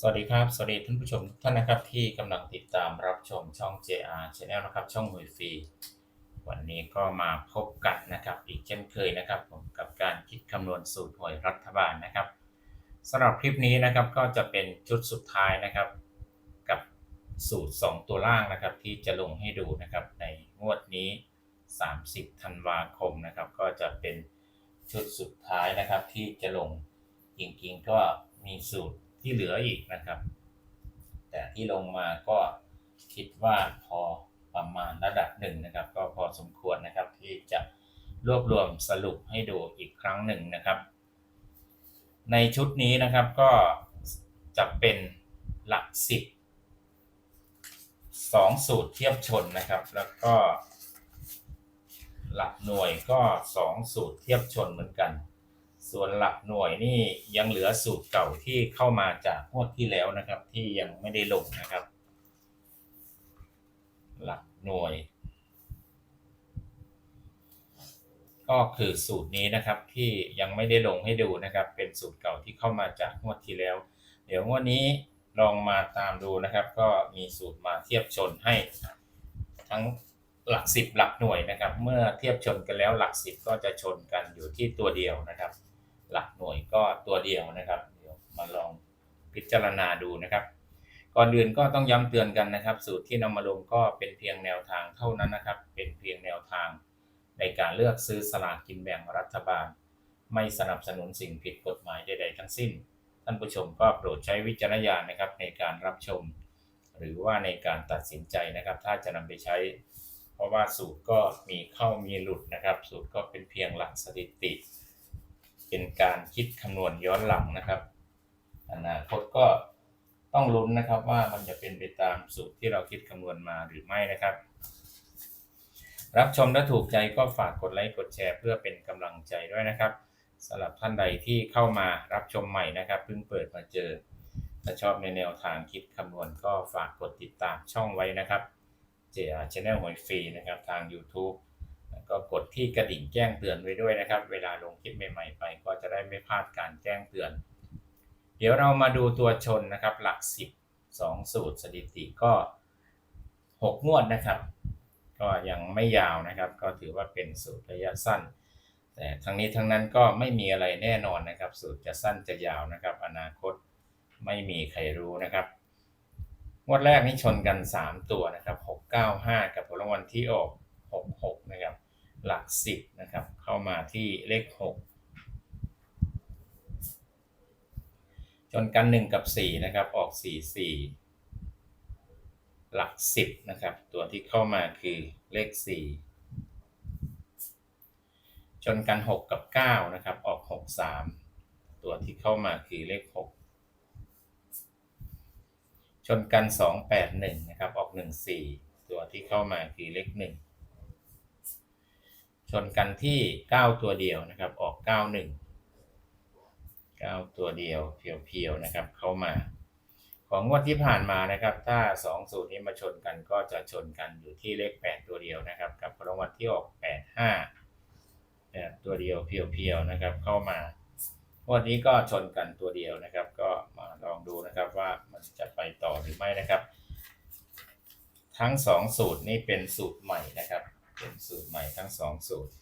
สวัสดีครับ สวัสดีท่านผู้ชมทุกท่านนะครับที่กำลังติดตามรับชมช่อง JR Channel นะครับช่องหวยฟรีวันนี้ก็มาพบกันนะครับ อีกเช่นเคยนะครับผมกับการคิดคำนวณสูตรหวยรัฐบาลนะครับสำหรับคลิปนี้นะครับก็จะเป็นชุดสุดท้ายนะครับ กับสูตร 2 ตัวล่างนะครับ ที่จะลงให้ดูนะครับในงวดนี้ 30ธันวาคมนะครับ ก็จะเป็นชุดสุดท้ายนะครับที่จะลงจริงๆก็มีสูตร ที่เหลืออีกนะครับ แต่ที่ลงมาก็คิดว่าพอประมาณระดับหนึ่งนะครับ ก็พอสมควรนะครับที่จะรวบรวมสรุปให้ดูอีกครั้งหนึ่งนะครับ ในชุดนี้นะครับก็จะเป็นหลักสิบสองสูตรเทียบชนนะครับ แล้วก็หลักหน่วยก็สองสูตรเทียบชนเหมือนกัน ส่วนหลักหน่วยนี่ยังเหลือสูตรเก่าที่เข้ามาจากงวดที่แล้วนะครับ ที่ยังไม่ได้ลงนะครับ หลักหน่วย ก็คือสูตรนี้นะครับที่ยังไม่ได้ลงให้ดูนะครับ เป็นสูตรเก่าที่เข้ามาจากงวดที่แล้ว เดี๋ยวงวดนี้ลองมาตามดูนะครับ ก็มีสูตรมาเทียบชนให้ทั้งหลักสิบหลักหน่วยนะครับ เมื่อเทียบชนกันแล้วหลักสิบก็จะชนกันอยู่ที่ตัวเดียวนะครับ หลักหน่วยก็ตัวเดียวนะครับเดี๋ยวมาลองพิจารณาดูนะครับก่อนอื่นก็ต้องย้ำเตือนกันนะครับ สูตรที่นำมาลงก็เป็นเพียงแนวทางเท่านั้นนะครับ เป็นเพียงแนวทางในการเลือกซื้อสลากกินแบ่งรัฐบาล ไม่สนับสนุนสิ่งผิดกฎหมายใดๆทั้งสิ้น ท่านผู้ชมก็โปรดใช้วิจารณญาณนะครับในการรับชม หรือว่าในการตัดสินใจนะครับ ถ้าจะนำไปใช้ เพราะว่าสูตรก็มีเข้ามีหลุดนะครับ สูตรก็เป็นเพียงหลักสถิติ เป็นการคิดคำนวณย้อนหลังนะครับ อนาคตก็ต้องลุ้นนะครับว่ามันจะเป็นไปตามสูตรที่เราคิดคำนวณมาหรือไม่นะครับ รับชมและถูกใจก็ฝากกดไลค์กดแชร์เพื่อเป็นกำลังใจด้วยนะครับสำหรับท่านใดที่เข้ามารับชมใหม่นะครับเพิ่งเปิดมาเจอ ถ้าชอบในแนวทางคิดคำนวณก็ฝากกดติดตามช่องไว้นะครับ JR Channel หวยฟรีนะครับทาง YouTube ก็กดที่กระดิ่งแจ้งเตือนไว้ด้วยนะครับ เวลาลงคลิปใหม่ๆไป ก็จะได้ไม่พลาดการแจ้งเตือน เดี๋ยวเรามาดูตัวชนนะครับ หลัก 10 2 สูตรสถิติก็ 6 งวดนะครับ ก็ยังไม่ยาวนะครับ ก็ถือว่าเป็นสูตรระยะสั้น แต่ทั้งนี้ทั้งนั้นก็ไม่มีอะไรแน่นอนนะครับ สูตรจะสั้นจะยาวนะครับ อนาคตไม่มีใครรู้นะครับงวดแรกนี่ชนกัน 3 ตัวนะครับ 695 กับผลรางวัลที่ออก 66 นะครับ หลัก10นะครับ เข้ามาที่เลข 6 ชนกัน 1 กับ 4 นะครับ ออก 4 4 หลัก 10 นะครับ ตัวที่เข้ามาคือเลข 4 ชนกัน 6 กับ 9 นะครับ ออก 6 3 ตัวที่เข้ามาคือเลข 6 ชนกัน 2 8 1 นะครับ ออก 1 4 ตัวที่เข้ามาคือเลข 1 นกันที่ 9 ตัวเดียวนะครับ ออก 9 1 9 ตัวเดียวเพียวๆนะครับเข้ามา ของงวดที่ผ่านมานะครับ ถ้า2สูตรนี้มาชนกันก็จะชนกันอยู่ที่เลข 8 ตัวเดียวนะครับ กับรางวัลที่ออก 8 5เนี่ยตัวเดียวเพียวๆนะครับ เข้ามางวดนี้ก็ชนกันตัวเดียวนะครับ ก็มาลองดูนะครับว่ามันจะไปต่อหรือไม่นะครับ ทั้ง 2 สูตรนี่เป็นสูตรใหม่นะครับ สูตรใหม่ทั้ง2สูตร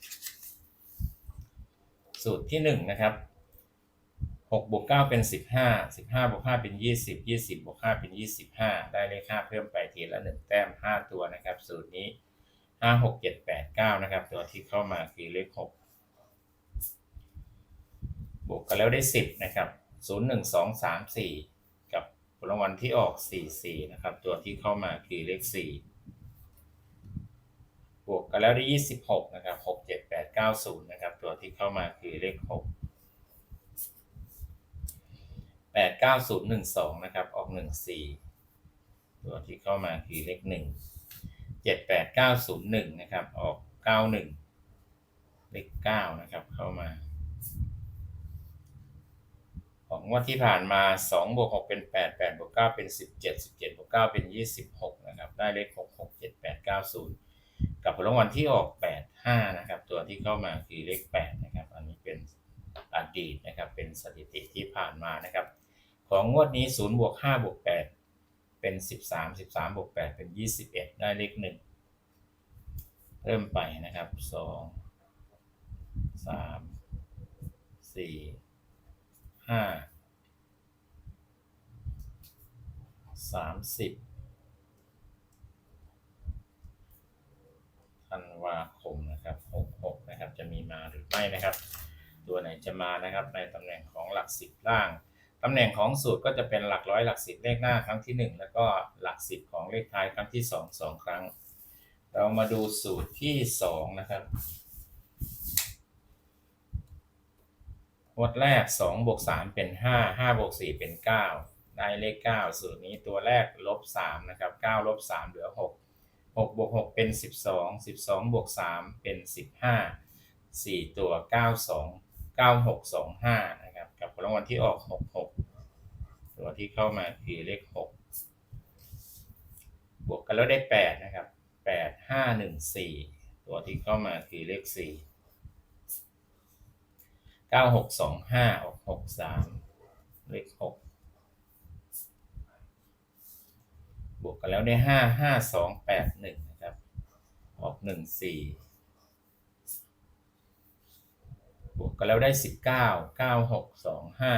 สูตรที่1นะครับ6บวก9เป็น15 15บวก5เป็น20 20บวก5เป็น25ได้เลข5เพิ่มไปทีละ1แต้ม5ตัวนะครับ สูตรนี้5 6 7 8 9นะครับ ตัวที่เข้ามาคือเลข6บวกกันแล้วได้10นะครับ0 1 2 3 4กับผลรางวัลที่ออก4 4นะครับ ตัวที่เข้ามาคือเลข4 บวกกันแล้วได้ 26 นะครับ 6 7 8 9 0 นะครับ ตัวที่เข้ามาคือเลข6แปดเก้าศูนย์หนึ่งสองนะครับ ออกหนึ่งสี่ตัวที่เข้ามาคือเลขหนึ่งเจ็ดแปดเก้าศูนย์หนึ่งนะครับ ออกเก้าหนึ่งเลขเก้านะครับ เข้ามา ของงวดที่ผ่านมาสองบวกหกเป็นแปดแปดบวกเก้าเป็นสิบเจ็ดสิบเจ็ดบวกเก้าเป็นยี่สิบหกนะครับ ได้เลขหกหกเจ็ดแปดเกับผลรางวัลที่ออก 8 5 นะครับ ตัวที่เข้ามาคือเลข 8 นะครับ อันนี้เป็นอดีตนะครับ เป็นสถิติที่ผ่านมานะครับ ของงวดนี้ 0 บวก 5 บวก 8 เป็น 13 13 บวก 8 เป็น 21 ได้เลข 1 เริ่มไปนะครับ 2 3 4 5 30 ธันวาคมนะครับหกหกนะครับ จะมีมาหรือไม่นะครับ ตัวไหนจะมานะครับ ในตำแหน่งของหลักสิบล่าง ตำแหน่งของสูตรก็จะเป็นหลักร้อยหลักสิบเลขหน้าครั้งที่ 1 แล้วก็หลักสิบของเลขท้ายครั้งที่ 2 2 ครั้ง เรามาดูสูตรที่ 2 นะครับงวดแรก2บวก3เป็น 5 5บวก4เป็น 9 ได้เลข 9 สูตรนี้ตัวแรกลบ3นะครับ9ลบ3เหลือ 6 6บวก6เป็น12 12บวก3เป็น15 4ตัว92 9625นะครับ กับรางวัลที่ออก66ตัวที่เข้ามาคือเลข6บวกกันแล้วได้8นะครับ8 5 1 4ตัวที่เข้ามาคือเลข4 9625ออก63เลข6 บวกกันแล้วได้5 5 2 8 1นะครับออก1 4บวกกันแล้วได้สิบเก้าเก้าหกสองห้า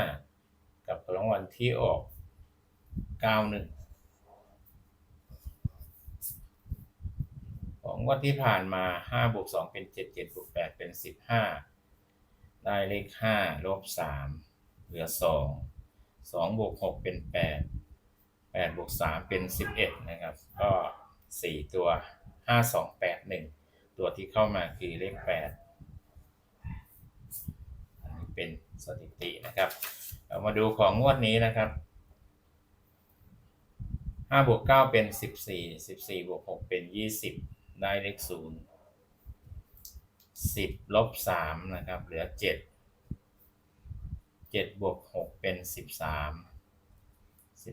กับรางวัลที่ออกเก้าหนึ่งของวันที่ผ่านมาห้าบวกสองเป็นเจ็ดเจ็ดบวกแปดเป็นสิบห้าได้เลขห้าลบสามเหลือสองสองบวกหกเป็นแปดแปดบวกสามเป็นสิบเอ็ดนะครับ ก็สี่ตัวห้าสองแปดหนึ่งตัวที่เข้ามาคือเลขแปดอันนี้เป็นสถิตินะครับ เรามาดูของงวดนี้นะครับห้าบวกเก้าเป็นสิบสี่สิบสี่บวกหกเป็นยี่สิบได้เลขศูนย์สิบลบสามนะครับ เหลือเจ็ดเจ็ดบวกหกเป็นสิ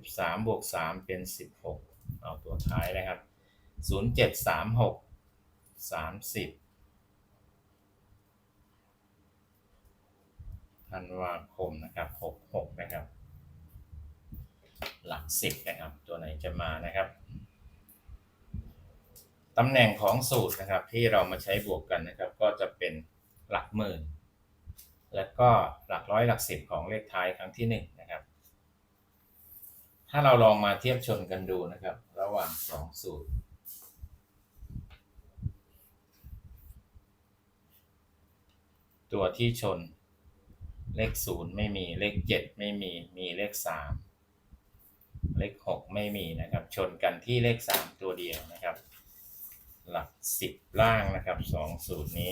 บสามสิบสามบวกสามเป็นสิบหกเอาตัวท้ายนะครับศูนย์เจ็ดสามหกสามสิบธันวาคมนะครับหกหกนะครับ หลักสิบนะครับ ตัวไหนจะมานะครับตำแหน่งของสูตรนะครับที่เรามาใช้บวกกันนะครับ ก็จะเป็นหลักหมื่น และก็หลักร้อยหลักสิบของเลขท้ายครั้งที่หนึ่ง ถ้าเราลองมาเทียบชนกันดูนะครับ ระหว่างสองสูตร ตัวที่ชน เลขศูนย์ไม่มีเลขเจ็ดไม่มีมีเลขสามเลขหกไม่มีนะครับ ชนกันที่เลขสามตัวเดียวนะครับ หลักสิบล่างนะครับสองสูตรนี้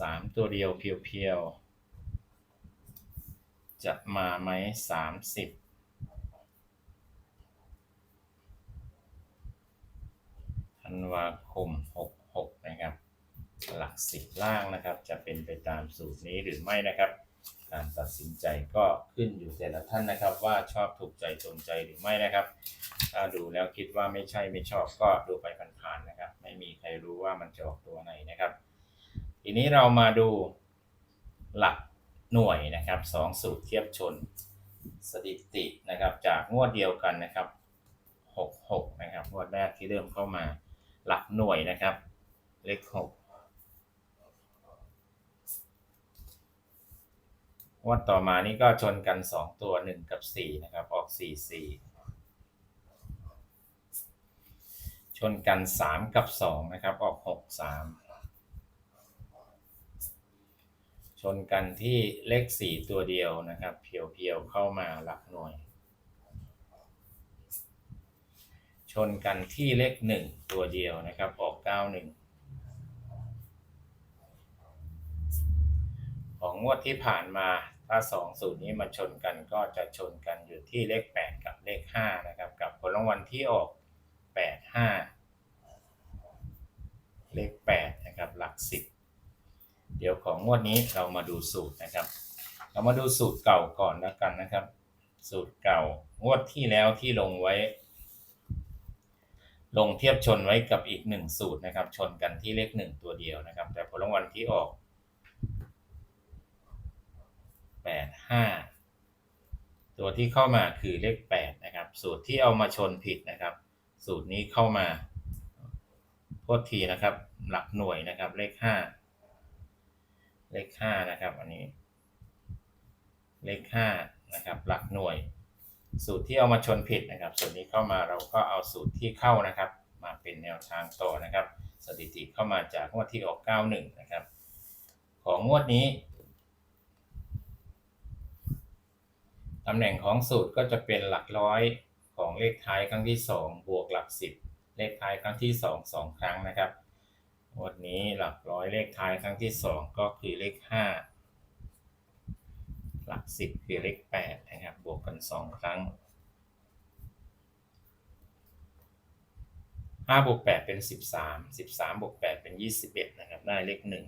สามตัวเดียวเพียวๆ จะมาไหมสามสิบธันวาคม66นะครับ หลักสิบล่างนะครับ จะเป็นไปตามสูตรนี้หรือไม่นะครับ การตัดสินใจก็ขึ้นอยู่แต่ละท่านนะครับ ว่าชอบถูกใจตรงใจหรือไม่นะครับ ถ้าดูแล้วคิดว่าไม่ใช่ไม่ชอบก็ดูไปผ่านๆนะครับ ไม่มีใครรู้ว่ามันจะออกตัวไหนนะครับ ทีนี้เรามาดูหลักหน่วยนะครับสองสูตรเทียบชนสถิตินะครับจากงวดเดียวกันนะครับ 66 นะครับงวดแรกที่เริ่มเข้ามาหลักหน่วยนะครับ เลข6งวดต่อมานี่ก็ชนกัน 2 ตัว 1 กับ 4 นะครับ ออก 4 4 ชนกัน 3 กับ 2 นะครับ ออก 6 3 ชนกันที่เลขสี่ตัวเดียวนะครับ เพียวๆเข้ามาหลักหน่วย ชนกันที่เลขหนึ่งตัวเดียวนะครับ ออกเก้าหนึ่งของงวดที่ผ่านมาถ้าสองสูตรนี้มาชนกันก็จะชนกันอยู่ที่เลขแปดกับเลขห้านะครับกับผลรางวัลที่ออกแปดห้าเลขแปดนะครับหลักสิบ เดี๋ยวของงวดนี้เรามาดูสูตรนะครับ เรามาดูสูตรเก่าก่อนแล้วกันนะครับ สูตรเก่างวดที่แล้วที่ลงไว้ ลงเทียบชนไว้กับอีกหนึ่งสูตรนะครับ ชนกันที่เลขหนึ่งตัวเดียวนะครับ แต่ผลรางวัลที่ออกแปดห้าตัวที่เข้ามาคือเลขแปดนะครับ สูตรที่เอามาชนผิดนะครับ สูตรนี้เข้ามาโทษทีนะครับ หลักหน่วยนะครับเลขห้า เลขห้านะครับ อันนี้ เลขห้านะครับ หลักหน่วย สูตรที่เอามาชนผิดนะครับ ส่วนนี้เข้ามาเราก็เอาสูตรที่เข้านะครับ มาเป็นแนวทางต่อนะครับ สถิติเข้ามาจากงวดที่ออก91นะครับ ของงวดนี้ตำแหน่งของสูตรก็จะเป็นหลักร้อยของเลขท้ายครั้งที่ 2 บวกหลัก 10 เลขท้ายครั้งที่ 2 2 ครั้งนะครับ วดนี้หลักร้อยเลขท้ายครั้งที่ 2 ก็คือเลข 5 หลัก 10 คือเลข 8 นะครับ บวกกัน 2 ครั้งห้าบวกแปดเป็นสิบสามสิบสามบวกแปดเป็นยี่สิบเอ็ดนะครับ ได้เลขหนึ่ง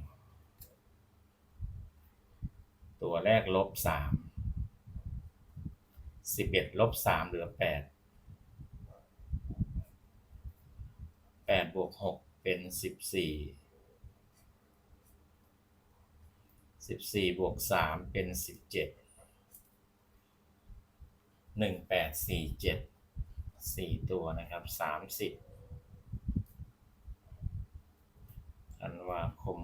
ตัวแรกลบสามสิบเอ็ดลบสามเหลือแปดแปดบวกหก เป็นสิบสี่สิบสี่บวกสามเป็นสิบเจ็ดหนึ่งแปดสี่เจ็ดสี่ตัวนะครับสามสิบธันวาคม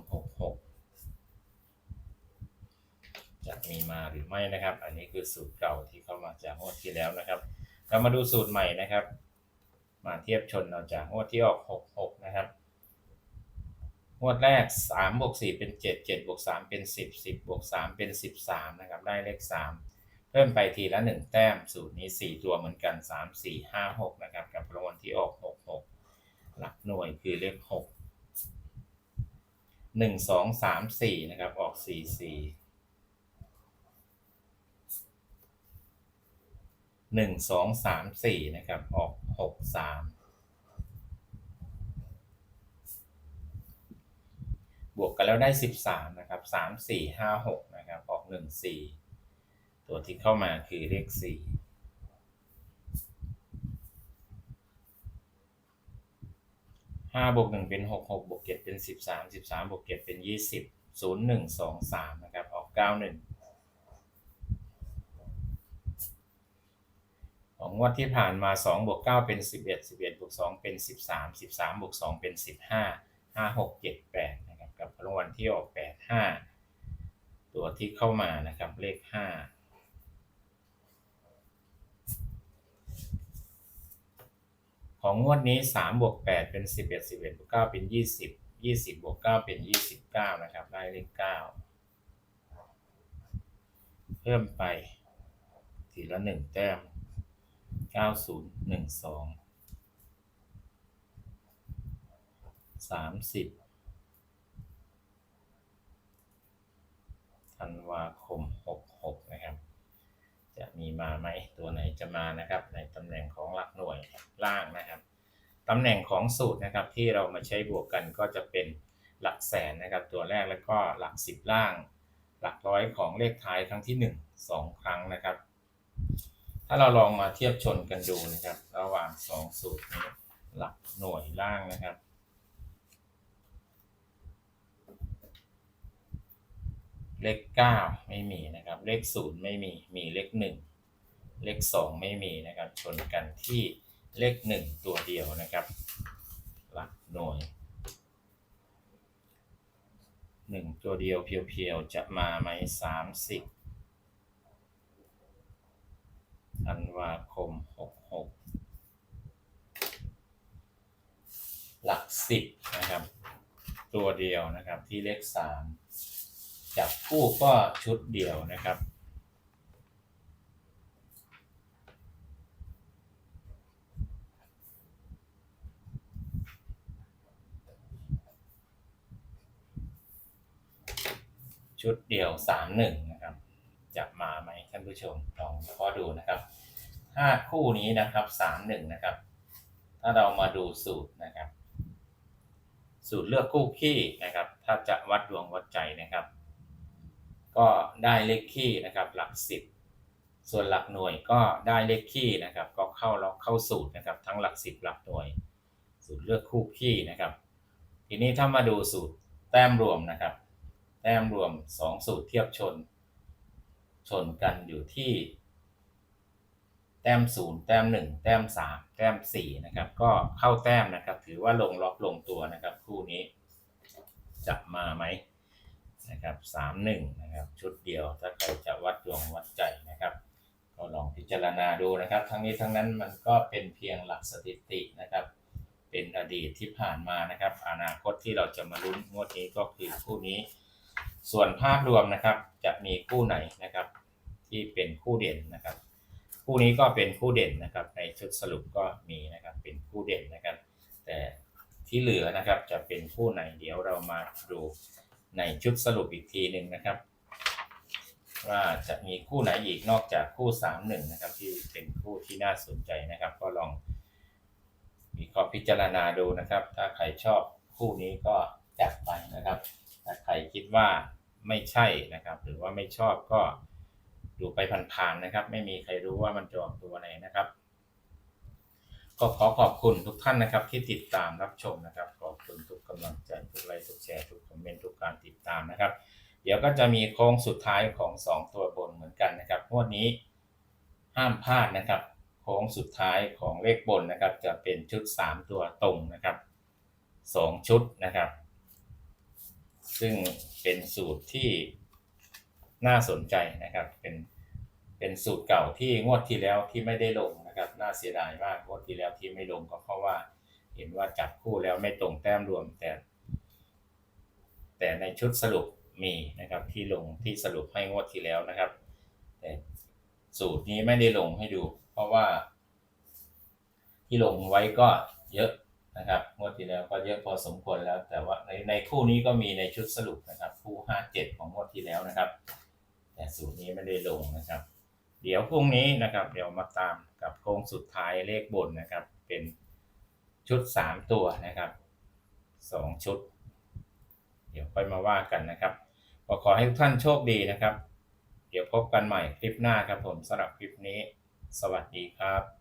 66จะมีมาหรือไม่นะครับ อันนี้คือสูตรเก่าที่เข้ามาจากงวดที่แล้วนะครับ เรามาดูสูตรใหม่นะครับ มาเทียบชนเราจากงวดที่ออก 66 นะครับ งวดแรก3บวก4เป็น 7 7บวก3เป็น 10 10บวก3เป็น 13นะครับได้เลข 3 เพิ่มไปทีละ 1 แต้มสูตรนี้ 4 ตัวเหมือนกัน 3 4 5 6นะครับกับรางวัลที่ออก 6 6 หลักหน่วยคือเลข 6 1 2 3 4นะครับออก 4 4 1 2 3 4นะครับออก 6 3 บวกกันแล้วได้สิบสามนะครับสามสี่ห้าหกนะครับ ออกหนึ่งสี่ตัวที่เข้ามาคือเลขสี่ห้าบวกหนึ่งเป็นหกหกบวกเจ็ดเป็นสิบสามสิบสามบวกเจ็ดเป็นยี่สิบศูนย์หนึ่งสองสามนะครับออกเก้าหนึ่งของงวดที่ผ่านมาสองบวกเก้าเป็นสิบเอ็ดสิบเอ็ดบวกสองเป็นสิบสามสิบสามบวกสองเป็นสิบห้าห้าหกเจ็ดแปดนะ กับรางวัลที่ออกแปดห้าตัวที่เข้ามานะครับเลขห้าของงวดนี้สามบวกแปดเป็นสิบเอ็ดสิบเอ็ดบวกเก้าเป็นยี่สิบยี่สิบบวกเก้าเป็นยี่สิบเก้านะครับได้เลขเก้าเพิ่มไปทีละหนึ่งแต้มเก้าศูนย์หนึ่งสองสามสิบ ธันวาคมหกหกนะครับ จะมีมาไหมตัวไหนจะมานะครับ ในตำแหน่งของหลักหน่วยล่างนะครับตำแหน่งของสูตรนะครับที่เรามาใช้บวกกันก็จะเป็นหลักแสนนะครับ ตัวแรกแล้วก็หลักสิบล่าง หลักร้อยของเลขท้ายครั้งที่หนึ่งสองครั้งนะครับ ถ้าเราลองมาเทียบชนกันดูนะครับ ระหว่างสองสูตรนี้หลักหน่วยล่างนะครับ เลขเก้าไม่มีนะครับ เลขศูนย์ไม่มี มีเลขหนึ่งเลขสองไม่มีนะครับ ชนกันที่เลขหนึ่งตัวเดียวนะครับ หลักหน่วยหนึ่งตัวเดียวเพียวๆ จะมาไหมสามสิบธันวาคมหกหกหลักสิบนะครับ ตัวเดียวนะครับที่เลขสาม จับคู่ก็ชุดเดียวนะครับ ชุดเดียวสามหนึ่งนะครับจะมาไหมท่านผู้ชมลองข้อดูนะครับห้าคู่นี้นะครับสามหนึ่งนะครับ ถ้าเรามาดูสูตรนะครับ สูตรเลือกคู่ขี้นะครับ ถ้าจะวัดดวงวัดใจนะครับ ก็ได้เลขขี้นะครับหลักสิบส่วนหลักหน่วยก็ได้เลขขี้นะครับก็เข้าล็อกเข้าสูตรนะครับทั้งหลักสิบหลักหน่วย สูตรเลือกคู่ขี้นะครับ ทีนี้ถ้ามาดูสูตรแต้มรวมนะครับ แต้มรวม 2 สูตรเทียบชน ชนกันอยู่ที่ แต้ม 0 แต้ม 1 แต้ม 3 แต้ม 4 นะครับ ก็เข้าแต้มนะครับ ถือว่าลงล็อกลงตัวนะครับ คู่นี้จะมาไหม นะครับ3 1นะครับชุดเดียวถ้าใครจะวัดดวงวัดใจนะครับ ก็ลองพิจารณาดูนะครับ ทั้งนี้ทั้งนั้นมันก็เป็นเพียงหลักสถิตินะครับ เป็นอดีตที่ผ่านมานะครับ อนาคตที่เราจะมาลุ้นงวดนี้ก็คือคู่นี้ ส่วนภาพรวมนะครับจะมีคู่ไหนนะครับ ที่เป็นคู่เด่นนะครับ คู่นี้ก็เป็นคู่เด่นนะครับ ในชุดสรุปก็มีนะครับเป็นคู่เด่นนะครับ แต่ที่เหลือนะครับจะเป็นคู่ไหนเดี๋ยวเรามาดู ในชุดสรุปอีกทีหนึ่งนะครับ ว่าจะมีคู่ไหนอีกนอกจากคู่สามหนึ่งนะครับ ที่เป็นคู่ที่น่าสนใจนะครับ ก็ลองมีข้อพิจารณาดูนะครับ ถ้าใครชอบคู่นี้ก็จัดไปนะครับ ถ้าใครคิดว่าไม่ใช่นะครับ หรือว่าไม่ชอบก็ดูไปผ่านๆนะครับ ไม่มีใครรู้ว่ามันจะออกตัวไหนนะครับ ก็ขอขอบคุณทุกท่านนะครับที่ติดตามรับชมนะครับ ขอบคุณทุกกำลังใจทุกไลค์ทุกแชร์ทุกคอมเมนต์ทุกการติดตามนะครับ เดี๋ยวก็จะมีโค้งสุดท้ายของ 2 ตัวบนเหมือนกันนะครับงวดนี้ห้ามพลาดนะครับ โค้งสุดท้ายของเลขบนนะครับ จะเป็นชุด 3 ตัวตรงนะครับ 2 ชุดนะครับ ซึ่งเป็นสูตรที่น่าสนใจนะครับ เป็นเป็นสูตรเก่าที่งวดที่แล้วที่ไม่ได้ลง นะครับน่าเสียดายมากงวดที่แล้วที่ไม่ลงก็เพราะว่า เห็นว่าจับคู่แล้วไม่ตรงแต้มรวมแต่ แต่ในชุดสรุปมีนะครับที่ลงที่สรุปให้งวดที่แล้วนะครับ แต่สูตรนี้ไม่ได้ลงให้ดู เพราะว่า ที่ลงไว้ก็เยอะนะครับงวดที่แล้วก็เยอะพอสมควรแล้ว แต่ว่าในในคู่นี้ก็มีในชุดสรุปนะครับ คู่ห้าเจ็ดของงวดที่แล้วนะครับ แต่สูตรนี้ไม่ได้ลงนะครับ เดี๋ยวพรุ่งนี้นะครับ เดี๋ยวมาตามกับโค้งสุดท้ายเลขบนนะครับ เป็นชุดสามตัวนะครับสองชุด เดี๋ยวค่อยมาว่ากันนะครับก็ขอให้ทุกท่านโชคดีนะครับ เดี๋ยวพบกันใหม่คลิปหน้าครับผมสำหรับคลิปนี้ สวัสดีครับ